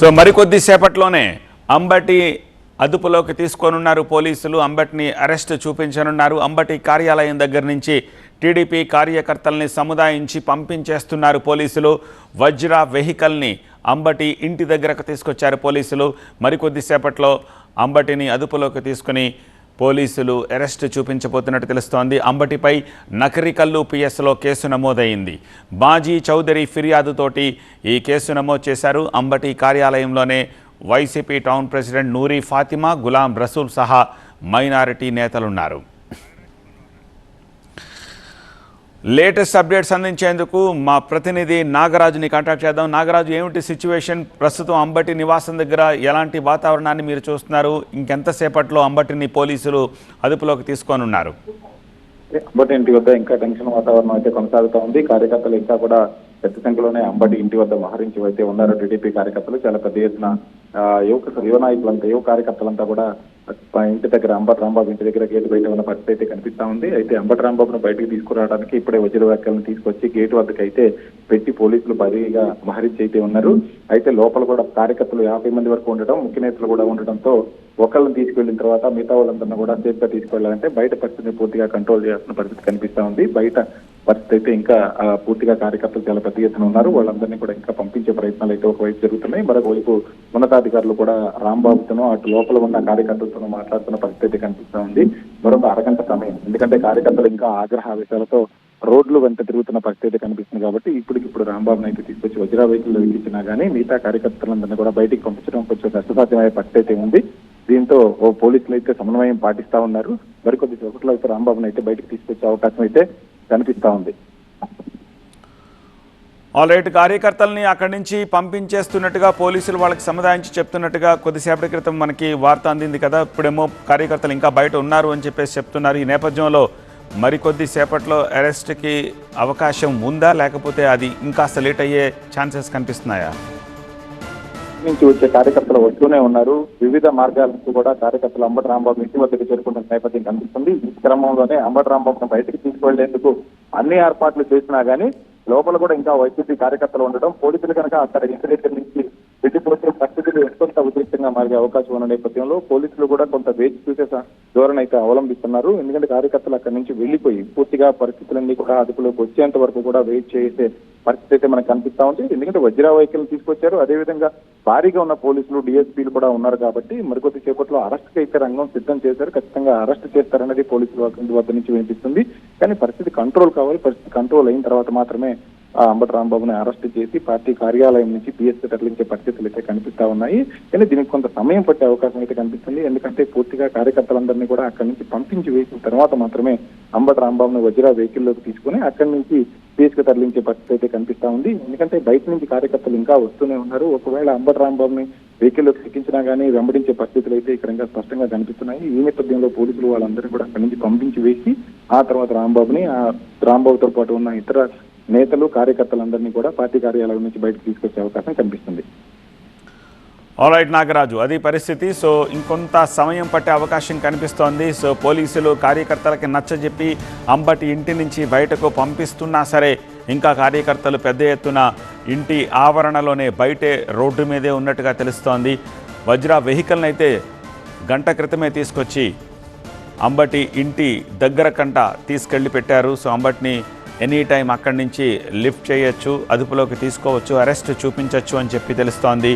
So మరికొద్ది సేపట్లోనే అంబటి అదుపులోకి తీసుకోనున్నారు పోలీసులు. అంబటిని అరెస్ట్ చూపించనున్నారు. అంబటి కార్యాలయం దగ్గర నుంచి టీడీపీ కార్యకర్తల్ని సముదాయించి పంపించేస్తున్నారు పోలీసులు. వజ్ర వెహికల్ని అంబటి ఇంటి దగ్గరకు తీసుకొచ్చారు పోలీసులు. మరికొద్దిసేపట్లో అంబటిని అదుపులోకి తీసుకుని పోలీసులు అరెస్ట్ చూపించబోతున్నట్టు తెలుస్తోంది. అంబటిపై నకరికల్లు పిఎస్లో కేసు నమోదైంది. బాజీ చౌదరి ఫిర్యాదుతోటి ఈ కేసు నమోదు చేశారు. అంబటి కార్యాలయంలోనే YCP town president Noori Fatima Ghulam Rasool సహా మైనారిటీ నేతలున్నారు. లేటెస్ట్ అప్డేట్స్ అందించేందుకు మా ప్రతినిధి నాగరాజుని కాంటాక్ట్ చేద్దాం. నాగరాజు ఏమిటి సిచ్యువేషన్ ప్రస్తుతం అంబటి నివాసం దగ్గర ఎలాంటి వాతావరణాన్ని మీరు చూస్తున్నారు? ఇంకెంతసేపట్లో అంబటిని పోలీసులు అదుపులోకి తీసుకొనున్నారు అంబటి ఇంటి వద్ద ఇంకా టెన్షన్ వాతావరణం అయితే కొనసాగుతూ ఉంది. కార్యకర్తలు ఇంకా కూడా పెద్ద సంఖ్యలోనే అంబటి ఇంటి వద్ద మహరించి అయితే ఉన్నారు. టీడీపీ కార్యకర్తలు చాలా పెద్ద ఎత్తున యువక యువ నాయకులంతా యువ కార్యకర్తలంతా కూడా మా ఇంటి దగ్గర అంబటి రాంబాబు ఇంటి దగ్గర గేటు బయట ఉన్న పరిస్థితి అయితే కనిపిస్తా ఉంది. అయితే అంబటి రాంబాబును బయటకు తీసుకురావడానికి ఇప్పుడే వజ్ర వ్యాఖ్యలను తీసుకొచ్చి గేటు వద్దకు అయితే పెట్టి పోలీసులు భారీగా మహరించి అయితే ఉన్నారు. అయితే లోపల కూడా కార్యకర్తలు యాభై మంది వరకు ఉండడం ముఖ్య నేతలు కూడా ఉండడంతో ఒకళ్ళని తీసుకెళ్ళిన తర్వాత మిగతా వాళ్ళందరినీ కూడా సేఫ్గా తీసుకెళ్ళాలంటే బయట పరిస్థితిని పూర్తిగా కంట్రోల్ చేయాల్సిన పరిస్థితి కనిపిస్తా ఉంది. బయట పరిస్థితి అయితే ఇంకా పూర్తిగా కార్యకర్తలు చాలా పెద్ద ఎత్తున ఉన్నారు. వాళ్ళందరినీ కూడా ఇంకా పంపించే ప్రయత్నాలు అయితే ఒకవైపు జరుగుతున్నాయి. మరొక వైపు ఉన్నతాధికారులు కూడా రాంబాబుతోనో అటు లోపల ఉన్న కార్యకర్తలతోనూ మాట్లాడుతున్న పరిస్థితి అయితే కనిపిస్తా ఉంది. మరొక అరగంట సమయం. ఎందుకంటే కార్యకర్తలు ఇంకా ఆగ్రహావేశాలతో రోడ్లు వెంట తిరుగుతున్న పరిస్థితి అయితే కనిపిస్తుంది కాబట్టి ఇప్పటికిప్పుడు రాంబాబుని అయితే తీసుకొచ్చి వజ్రా వెహికల్ ఎక్కించినా మిగతా కార్యకర్తలందరినీ కూడా బయటికి పంపించడం కొంచెం కష్టసాధ్యమయ్యే పరిస్థితి అయితే ఉంది. దీంతో ఓ పోలీసులు అయితే సమన్వయం పాటిస్తా ఉన్నారు. మరికొద్ది చోట్ల అయితే రాంబాబుని అయితే బయటకు తీసుకొచ్చే అవకాశం అయితే కనిపిస్తూ ఉంది. ఆల్రైట్ కార్యకర్తల్ని అక్కడి నుంచి పంపించేస్తున్నట్టుగా పోలీసులు వాళ్ళకి సముదాయించి చెప్తున్నట్టుగా కొద్దిసేపటి క్రితం మనకి వార్త అందింది కదా. ఇప్పుడేమో కార్యకర్తలు ఇంకా బయట ఉన్నారు అని చెప్పేసి చెప్తున్నారు. ఈ నేపథ్యంలో మరికొద్ది సేపట్లో అరెస్ట్కి అవకాశం ఉందా? లేకపోతే అది ఇంకాస్త లేట్ అయ్యే ఛాన్సెస్ కనిపిస్తున్నాయా? నుంచి వచ్చే కార్యకర్తలు వస్తూనే ఉన్నారు. వివిధ మార్గాల నుంచి కూడా కార్యకర్తలు అంబటి రాంబాబు ఇంటి వద్దకు చేరుకుంటున్న నేపథ్యం కనిపిస్తుంది. ఈ క్రమంలోనే అంబటి రాంబాబును బయటకు తీసుకువెళ్ళేందుకు అన్ని ఏర్పాట్లు చేసినా గానీ లోపల కూడా ఇంకా వైసీపీ కార్యకర్తలు ఉండడం పోలీసులు కనుక అక్కడ ఇంటి దగ్గర నుంచి ఉద్రిక్తంగా అవకాశం ఉన్న నేపథ్యంలో పోలీసులు కూడా కొంత వేచి చూసే ధోరణి అయితే అవలంబిస్తున్నారు. ఎందుకంటే కార్యకర్తలు అక్కడి నుంచి వెళ్ళిపోయి పూర్తిగా పరిస్థితులన్నీ కూడా అదుపులోకి వచ్చేంత వరకు కూడా వెయిట్ చేసే పరిస్థితి అయితే మనకు కనిపిస్తా ఉంది. ఎందుకంటే వజ్రా వెహికల్ తీసుకొచ్చారు. అదేవిధంగా భారీగా ఉన్న పోలీసులు డిఎస్పీలు కూడా ఉన్నారు కాబట్టి మరికొద్ది సేపట్లో అరెస్ట్ అయితే రంగం సిద్ధం చేశారు. ఖచ్చితంగా అరెస్ట్ చేస్తారన్నది పోలీసుల వద్ద- వద్ద నుంచి వినిపిస్తుంది. కానీ పరిస్థితి కంట్రోల్ కావాలి. పరిస్థితి కంట్రోల్ అయిన తర్వాత మాత్రమే అంబటి రాంబాబుని అరెస్ట్ చేసి పార్టీ కార్యాలయం నుంచి బీఎస్పీ తరలించే పరిస్థితులు అయితే కనిపిస్తా ఉన్నాయి. కానీ దీనికి కొంత సమయం పట్టే అవకాశం అయితే కనిపిస్తుంది. ఎందుకంటే పూర్తిగా కార్యకర్తలందరినీ కూడా అక్కడి నుంచి పంపించి వేసిన తర్వాత మాత్రమే అంబటి రాంబాబుని వజ్రా వెహికల్లోకి తీసుకుని అక్కడి నుంచి పిఎస్కి తరలించే పరిస్థితి అయితే కనిపిస్తా ఉంది. ఎందుకంటే బయట నుంచి కార్యకర్తలు ఇంకా వస్తూనే ఉన్నారు. ఒకవేళ అంబటి రాంబాబుని వెహికల్లోకి ఎక్కించినా కానీ వెంబడించే పరిస్థితులు అయితే ఇక్కడ ఇంకా స్పష్టంగా కనిపిస్తున్నాయి. ఈ నేపథ్యంలో పోలీసులు వాళ్ళందరినీ కూడా అక్కడి నుంచి పంపించి వేసి ఆ తర్వాత రాంబాబుని ఆ రాంబాబుతో పాటు ఉన్న ఇతర నేతలు కార్యకర్తలందరినీ కూడా పార్టీ కార్యాలయం నుంచి బయటకు తీసుకొచ్చే అవకాశం కనిపిస్తుంది. ఆల్రైట్ నాగరాజు అది పరిస్థితి. సో ఇంకొంత సమయం పట్టే అవకాశం కనిపిస్తోంది. సో పోలీసులు కార్యకర్తలకి నచ్చజెప్పి అంబటి ఇంటి నుంచి బయటకు పంపిస్తున్నా సరే ఇంకా కార్యకర్తలు పెద్ద ఎత్తున ఇంటి ఆవరణలోనే బయటే రోడ్డు మీదే ఉన్నట్టుగా తెలుస్తోంది. వజ్ర వెహికల్ని అయితే గంట క్రితమే తీసుకొచ్చి అంబటి ఇంటి దగ్గర కంట తీసుకెళ్ళి పెట్టారు. సో అంబటిని ఎనీ టైం అక్కడి నుంచి లిఫ్ట్ చేయొచ్చు అదుపులోకి తీసుకోవచ్చు అరెస్ట్ చూపించవచ్చు అని చెప్పి తెలుస్తోంది.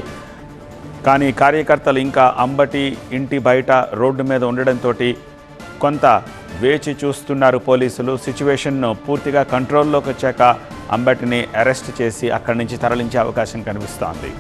కానీ కార్యకర్తలు ఇంకా అంబటి ఇంటి బయట రోడ్డు మీద ఉండడంతో కొంత వేచి చూస్తున్నారు పోలీసులు. సిచ్యువేషన్ను పూర్తిగా కంట్రోల్లోకి వచ్చాక అంబటిని అరెస్ట్ చేసి అక్కడి నుంచి తరలించే అవకాశం కనిపిస్తోంది.